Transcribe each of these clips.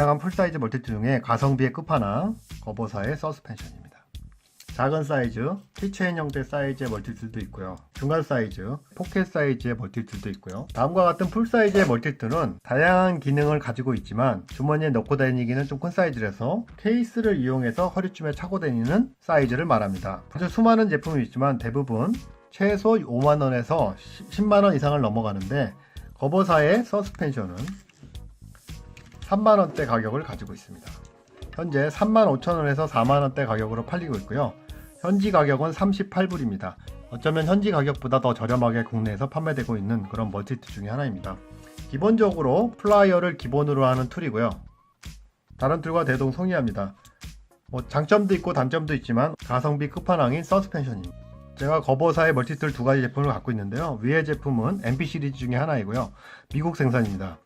다양한 풀사이즈 멀티툴 중에 가성비의 끝판왕 거버사의 서스펜션입니다. 작은 사이즈, 키체인 형태 사이즈의 멀티툴도 있고요. 중간 사이즈, 포켓 사이즈의 멀티툴도 있고요. 다음과 같은 풀 사이즈의 멀티툴은 다양한 기능을 가지고 있지만 주머니에 넣고 다니기는 좀 큰 사이즈라서 케이스를 이용해서 허리춤에 차고 다니는 사이즈를 말합니다. 아주 수많은 제품이 있지만 대부분 최소 5만원에서 10만원 이상을 넘어가는데 거버사의 서스펜션은 3만원대 가격을 가지고 있습니다. 현재 35,000원에서 4만원대 가격으로 팔리고 있고요. 현지 가격은 38불입니다. 어쩌면 현지 가격보다 더 저렴하게 국내에서 판매되고 있는 그런 멀티툴 중에 하나입니다. 기본적으로 플라이어를 기본으로 하는 툴이고요. 다른 툴과 대동송이합니다. 뭐 장점도 있고 단점도 있지만 가성비 끝판왕인 서스펜션입니다. 제가 거버사의 멀티툴 두 가지 제품을 갖고 있는데요. 위의 제품은 MP 시리즈 중에 하나이고요. 미국 생산입니다.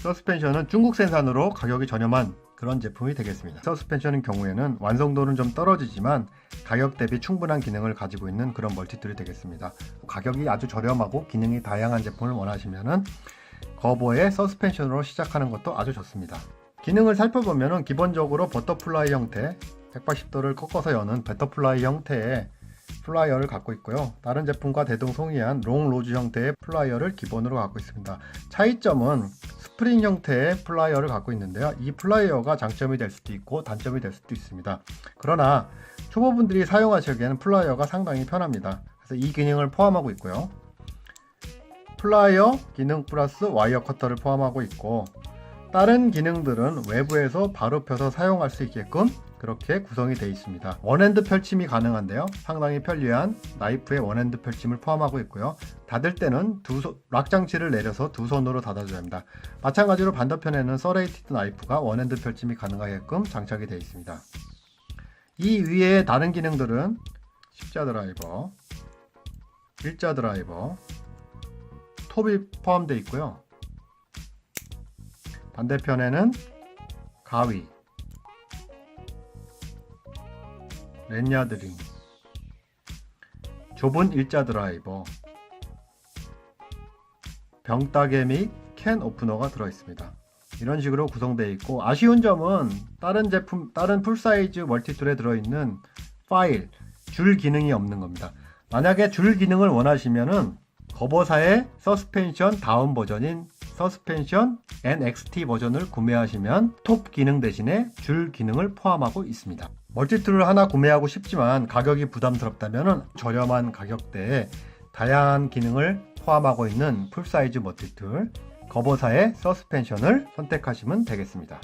서스펜션은 중국 생산으로 가격이 저렴한 그런 제품이 되겠습니다. 서스펜션의 경우에는 완성도는 좀 떨어지지만 가격 대비 충분한 기능을 가지고 있는 그런 멀티툴이 되겠습니다. 가격이 아주 저렴하고 기능이 다양한 제품을 원하시면은 거버의 서스펜션으로 시작하는 것도 아주 좋습니다. 기능을 살펴보면은 기본적으로 버터플라이 형태 180도를 꺾어서 여는 버터플라이 형태의 플라이어를 갖고 있고요. 다른 제품과 대동송이한 롱 로즈 형태의 플라이어를 기본으로 갖고 있습니다. 차이점은 스프링 형태의 플라이어를 갖고 있는데요. 이 플라이어가 장점이 될 수도 있고 단점이 될 수도 있습니다. 그러나 초보분들이 사용하시기에는 플라이어가 상당히 편합니다. 그래서 이 기능을 포함하고 있고요. 플라이어 기능 플러스 와이어 커터를 포함하고 있고 다른 기능들은 외부에서 바로 펴서 사용할 수 있게끔 그렇게 구성이 되어 있습니다. 원핸드 펼침이 가능한데요. 상당히 편리한 나이프의 원핸드 펼침을 포함하고 있고요. 닫을 때는 두 손, 락 장치를 내려서 두 손으로 닫아줘야 합니다. 마찬가지로 반대편에는 서레이티드 나이프가 원핸드 펼침이 가능하게끔 장착이 되어 있습니다. 이 위에 다른 기능들은 십자 드라이버, 일자 드라이버, 톱이 포함되어 있고요. 반대편에는 가위, 렌야드링, 좁은 일자 드라이버, 병따개 및 캔 오프너가 들어있습니다. 이런 식으로 구성되어 있고 아쉬운 점은 다른 제품, 다른 풀사이즈 멀티툴에 들어있는 파일, 줄 기능이 없는 겁니다. 만약에 줄 기능을 원하시면은 거버사의 서스펜션 다운 버전인 서스펜션 NXT 버전을 구매하시면 톱 기능 대신에 줄 기능을 포함하고 있습니다. 멀티툴을 하나 구매하고 싶지만 가격이 부담스럽다면 저렴한 가격대에 다양한 기능을 포함하고 있는 풀사이즈 멀티툴 거버사의 서스펜션을 선택하시면 되겠습니다.